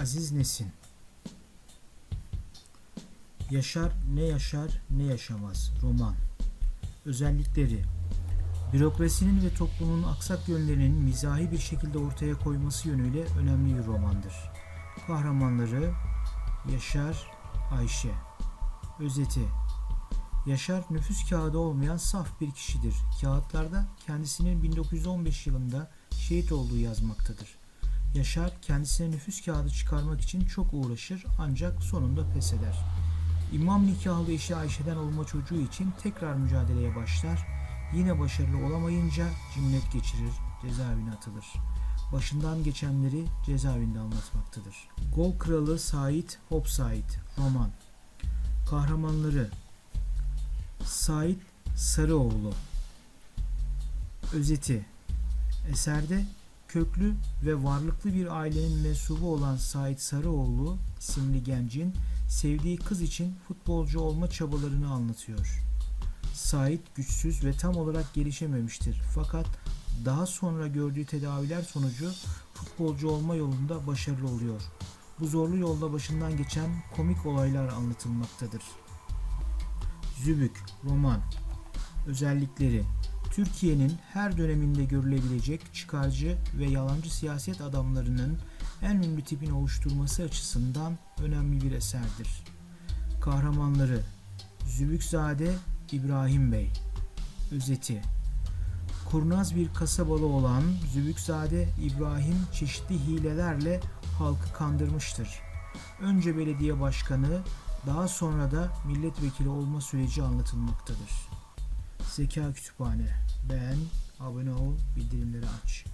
Aziz Nesin Yaşar ne yaşar ne yaşamaz roman Özellikleri Bürokrasinin ve toplumun aksak yönlerinin mizahi bir şekilde ortaya koyması yönüyle önemli bir romandır. Kahramanları Yaşar Ayşe Özeti Yaşar nüfus kağıdı olmayan saf bir kişidir. Kağıtlarda kendisinin 1915 yılında şehit olduğu yazmaktadır. Yaşar kendisine nüfus kağıdı çıkarmak için çok uğraşır ancak sonunda pes eder. İmam nikahlı eşi Ayşe'den olma çocuğu için tekrar mücadeleye başlar. Yine başarılı olamayınca cinnet geçirir, cezaevine atılır. Başından geçenleri cezaevinde anlatmaktadır. Gol Kralı Sait Hopsait Roman Kahramanları Sait Sarıoğlu Özeti Eserde köklü ve varlıklı bir ailenin mensubu olan Sait Sarıoğlu isimli gencin sevdiği kız için futbolcu olma çabalarını anlatıyor. Sait güçsüz ve tam olarak gelişememiştir fakat daha sonra gördüğü tedaviler sonucu futbolcu olma yolunda başarılı oluyor. Bu zorlu yolda başından geçen komik olaylar anlatılmaktadır. Zübük, roman, özellikleri Türkiye'nin her döneminde görülebilecek çıkarcı ve yalancı siyaset adamlarının en ünlü tipini oluşturması açısından önemli bir eserdir. Kahramanları Zübükzade İbrahim Bey Özeti Kurnaz bir kasabalı olan Zübükzade İbrahim çeşitli hilelerle halkı kandırmıştır. Önce belediye başkanı, daha sonra da milletvekili olma süreci anlatılmaktadır. Zeka Kütüphane. Beğen, abone ol, bildirimleri aç.